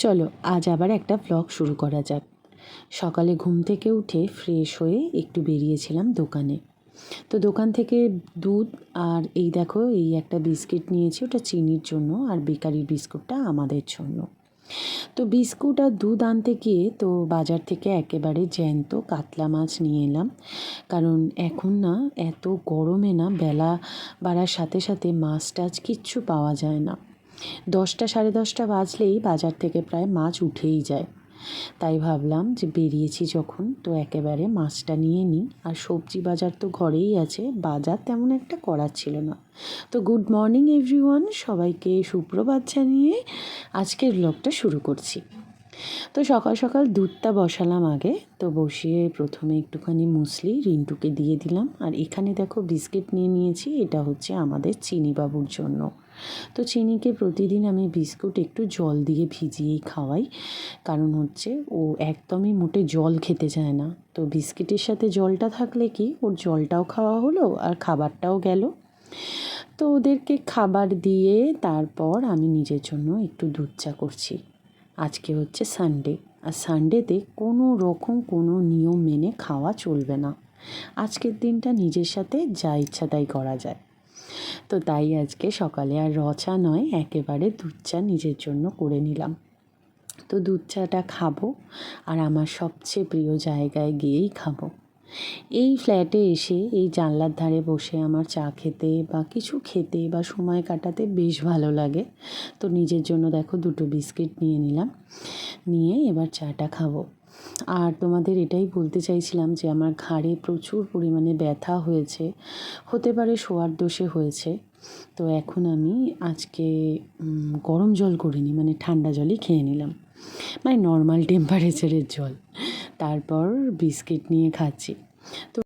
চলো, আজ আবার একটা ভ্লগ শুরু করা যাক। সকালে ঘুম থেকে উঠে ফ্রেশ হয়ে একটু বেরিয়েছিলাম দোকানে। তো দোকান থেকে দুধ আর এই দেখো, এই একটা বিস্কিট নিয়েছি, ওটা চিনির জন্য আর বেকারির বিস্কুটটা আমাদের জন্য। তো বিস্কুট আর দুধ আনতে গিয়ে তো বাজার থেকে একেবারে জ্যান্ত কাতলা মাছ নিয়ে এলাম। কারণ এখন না, এত গরমে না বেলা বাড়ার সাথে সাথে মাছ টাছ কিচ্ছু পাওয়া যায় না। দশটা সাড়ে দশটা বাজলেই বাজার থেকে প্রায় মাছ উঠেই যায়। তাই ভাবলাম যে বেরিয়েছি যখন, তো একেবারে মাছটা নিয়ে নিই। আর সবজি বাজার তো ঘরেই আছে, বাজার তেমন একটা করার ছিল না। তো গুড মর্নিং এভরিওয়ান, সবাইকে সুপ্রভাত জানিয়ে আজকের ব্লগটা শুরু করছি। তো সকাল সকাল দুধটা বসালাম আগে, তো বসিয়ে প্রথমে একটুখানি মুসলি, রিন্টুকে দিয়ে দিলাম। আর এখানে দেখো বিস্কিট নিয়ে নিয়েছি, এটা হচ্ছে আমাদের চিনিবাবুর জন্য। তো চিনিকে প্রতিদিন আমি বিস্কুট একটু জল দিয়ে ভিজিয়েই খাওয়াই, কারণ হচ্ছে ও একদমই মোটে জল খেতে চায় না। তো বিস্কিটের সাথে জলটা থাকলে কি, ওর জলটাও খাওয়া হলো আর খাবারটাও গেল। তো ওদেরকে খাবার দিয়ে তারপর আমি নিজের জন্য একটু দুধ চা করছি। আজকে হচ্ছে সানডে আর সানডেতে কোনো রকম কোনো নিয়ম মেনে খাওয়া চলবে না। আজকের দিনটা নিজের সাথে যা ইচ্ছা তাই করা যায়। তো তাই আজকে সকালে আর রচা নয়, একেবারে দুধ চা নিজের জন্য করে নিলাম। তো দুধ চাটা খাব, আর আমার সবচেয়ে প্রিয় জায়গায় গিয়েই খাব। এই ফ্ল্যাটে এসে এই জানলার ধারে বসে আমার চা খেতে বা কিছু খেতে বা সময় কাটাতে বেশ ভালো লাগে। তো নিজের জন্য দেখো দুটো বিস্কিট নিয়ে নিলাম। নিয়ে এবার চাটা খাব। আর তোমাদের এটাই বলতে চাইছিলাম যে আমার ঘাড়ে প্রচুর পরিমাণে ব্যথা হয়েছে। হতে পারে শোয়ার দোষে হয়েছে। তো এখন আমি আজকে গরম জল করিনি মানে ঠান্ডা জলই খেয়ে নিলাম। মানে নর্মাল টেম্পারেচারের জল। তারপর বিস্কিট নিয়ে খাচ্ছি। তো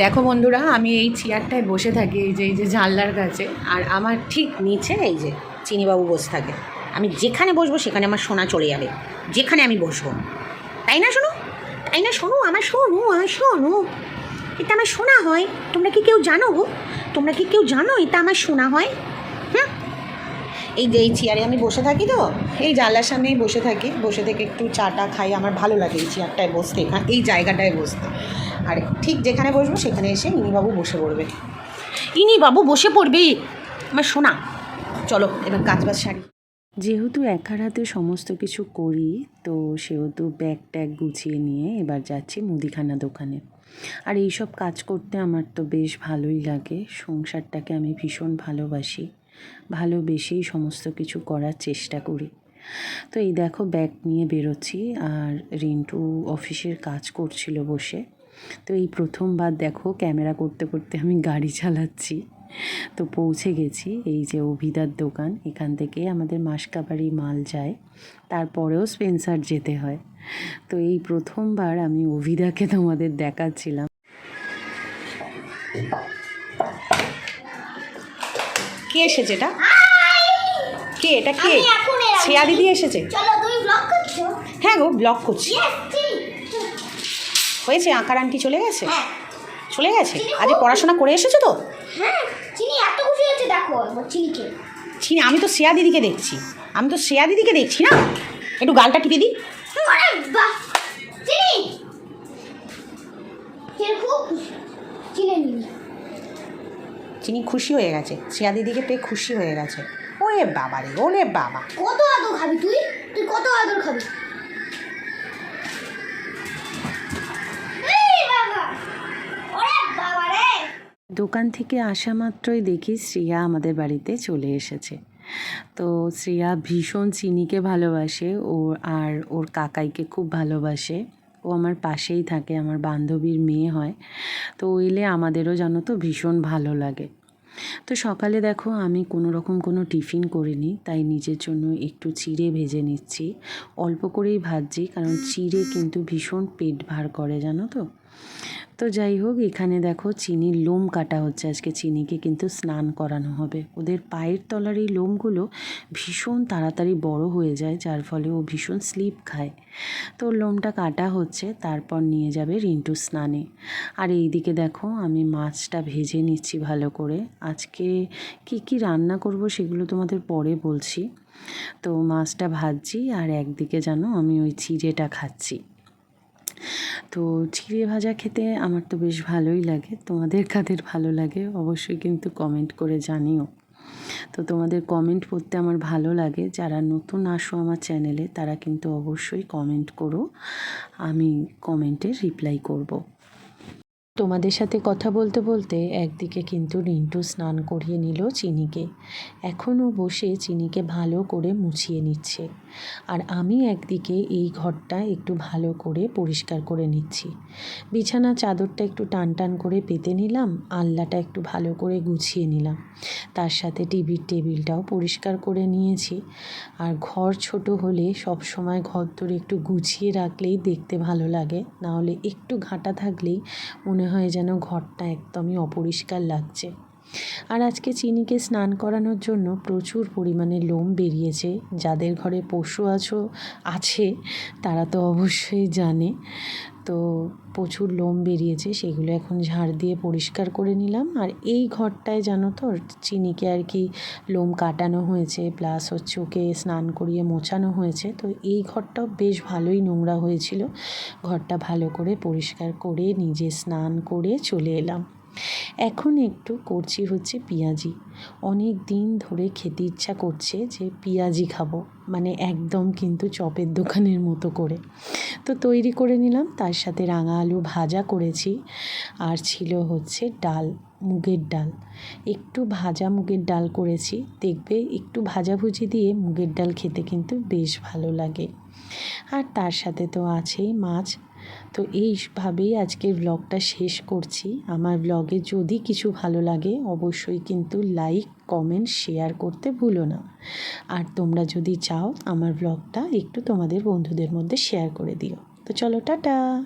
দেখো বন্ধুরা, আমি এই চেয়ারটায় বসে থাকি, এই যে এই যে জানলার কাছে, আর আমার ঠিক নিচে এই যে চিনিবাবু বসে থাকে। আমি যেখানে বসবো সেখানে আমার সোনা চলে যাবে, যেখানে আমি বসবো। তাই না শোনো তাই না শোনো আমার শোনো আমার শোনো এটা আমার শোনা হয়। তোমরা কি কেউ জানো গো? তোমরা কি কেউ জানো এটা আমার শোনা হয়? এই যে এই চেয়ারে আমি বসে থাকি তো, এই জানলার সামনেই বসে থাকি। বসে থেকে একটু চাটা খাই, আমার ভালো লাগে এই চেয়ারটায় বসতে, এখানে এই জায়গাটায় বসতে। আর ঠিক যেখানে বসবো সেখানে এসে ইনিবাবু বসে পড়বে। ইনিবাবু বসে পড়বে আমার শোনা, চলো এবার কাজ বাজ সারি। যেহেতু একার হাতে সমস্ত কিছু করি, তো সেহেতু ব্যাগ ট্যাগ গুছিয়ে নিয়ে এবার যাচ্ছি মুদিখানা দোকানে। আর এই সব কাজ করতে আমার তো বেশ ভালোই লাগে। সংসারটাকে আমি ভীষণ ভালোবাসি। ভালোবেসেই সমস্ত কিছু করার চেষ্টা করি। তো এই দেখো ব্যাগ নিয়ে বেরোচ্ছি আর রিন্টু অফিসের কাজ করছিল বসে। তো এই প্রথমবার দেখো ক্যামেরা করতে করতে আমি গাড়ি চালাচ্ছি। তো পৌঁছে গেছি এই যে অভিদার দোকান, এখান থেকে আমাদের মাসকাবাড়ি মাল যায়। তারপরেও স্পেন্সার যেতে হয়। তো এই প্রথমবার আমি অভিদাকে তোমাদের দেখাচ্ছিলাম। কে এসেছে এটা? কে এটা কে? শ্রেয়া দিদি এসেছে? হ্যাঁ গো ব্লক করছি। হয়েছে আঁকার আন্টি চলে গেছে? হ্যাঁ। চলে গেছে? আজ পড়াশোনা করে এসেছ তো? হ্যাঁ চিনি আমি তো শ্রেয়া দিদিকে দেখছি। আমি তো শ্রেয়া দিদিকে দেখছি না? একটু গালটা টিপে দিই। চিনি! চিনি চিনি খুশি হয়ে গেছে। শ্রেয়া দিদিকে পেয়ে খুশি হয়ে গেছে। ওরে বাবা রে ওরে বাবা। কত আদর খাবি তুই? তুই কত আদর খাবি? এই বাবা! ওরে বাবা রে! দোকান থেকে আসা মাত্রই দেখি শ্রিয়া আমাদের বাড়িতে চলে এসেছে। তো শ্রিয়া ভীষণ চিনিকে ভালোবাসে ও আর ওর কাকাইকে খুব ভালোবাসে। ও আমার পাশেই থাকে আমার বান্ধবীর মেয়ে হয়। তো ও এলে আমাদেরও জানো তো ভীষণ ভালো লাগে। তো সকালে দেখো আমি কোনো রকম কোনো টিফিন করিনি, তাই নিজের জন্য একটু চিড়ে ভেজে নিচ্ছি। অল্প করেই ভাজছি, কারণ চিড়ে কিন্তু ভীষণ পেট ভার করে, জানো তো? তো যাই হোক, এখানে দেখো চিনির লোম কাটা হচ্ছে। আজকে চিনিকে কিন্তু স্নান করানো হবে। ওদের পায়ের তলার এই লোমগুলো ভীষণ তাড়াতাড়ি বড় হয়ে যায়, যার ফলে ও ভীষণ স্লিপ খায়। তো লোমটা কাটা হচ্ছে, তারপর নিয়ে যাবে রিন্টু স্নানে। আর এইদিকে দেখো, আমি মাছটা ভেজে নিচ্ছি ভালো করে। আজকে কি কি রান্না করব সেগুলো তোমাদের পরে বলছি। তো মাছটা ভাজছি, আর একদিকে জানো আমি ওই চিড়েটা খাচ্ছি। তো চিড়ে ভাজা খেতে আমার তো বেশ ভালোই লাগে। তোমাদের কাদের ভালো লাগে অবশ্যই কিন্তু কমেন্ট করে জানিও। তো তোমাদের কমেন্ট পড়তে আমার ভালো লাগে। যারা নতুন আসো আমার চ্যানেলে তারা কিন্তু অবশ্যই কমেন্ট করো। আমি কমেন্টে রিপ্লাই করব। তোমাদের সাথে কথা বলতে বলতে একদিকে কিন্তু রিন্টু স্নান করিয়ে নিল চিনিকে। এখনও বসে চিনিকে ভালো করে মুছিয়ে নিচ্ছে। আর আমি একদিকে এই ঘরটা একটু ভালো করে পরিষ্কার করে নিচ্ছি। বিছানা চাদরটা একটু টান টান করে পেতে নিলাম আল্লাটা একটু ভালো করে গুছিয়ে নিলাম। তার সাথে টিভির টেবিলটাও পরিষ্কার করে নিয়েছি। আর ঘর ছোট হলে সব সময় ঘর তোর একটু গুছিয়ে রাখলেই দেখতে ভালো লাগে। না হলে একটু ঘাঁটা থাকলেই মনে হয় যেন ঘরটা একদমই অপরিষ্কার লাগছে। আর আজকে চিনিকে স্নান করানোর জন্য প্রচুর পরিমাণে লোম বেরিয়েছে। যাদের ঘরে পশু আছো, আছে, তারা তো অবশ্যই জানে। তো প্রচুর লোম বেরিয়েছে, সেগুলো এখন ঝাড় দিয়ে পরিষ্কার করে নিলাম। আর এই ঘরটায় জানো তো, চিনিকে আর কি লোম কাটানো হয়েছে, প্লাস হচ্ছে ওকে স্নান করিয়ে মোছানো হয়েছে। তো এই ঘরটাও বেশ ভালোই নোংরা হয়েছিল। ঘরটা ভালো করে পরিষ্কার করে নিজে স্নান করে চলে এলাম। এখন একটু করছি হচ্ছে পেঁয়াজি। অনেক দিন ধরে খেতে ইচ্ছা করছে যে পেঁয়াজি খাব মানে একদম কিন্তু চপের দোকানের মতো করে। তো তৈরি করে নিলাম, তার সাথে রাঙা আলু ভাজা করেছি, আর ছিল হচ্ছে ডাল, মুগের ডাল। একটু ভাজা মুগের ডাল করেছি, দেখবে একটু ভাজাভুজি দিয়ে মুগের ডাল খেতে কিন্তু বেশ ভালো লাগে। আর তার সাথে তো আছেই মাছ তো এইভাবেই আজকের ব্লগটা শেষ করছি। আমার ব্লগে যদি কিছু ভালো লাগে, অবশ্যই কিন্তু লাইক কমেন্ট শেয়ার করতে ভুলো না। আর তোমরা যদি চাও আমার ব্লগটা একটু তোমাদের বন্ধুদের মধ্যে শেয়ার করে দিও। তো চলো, টাটা!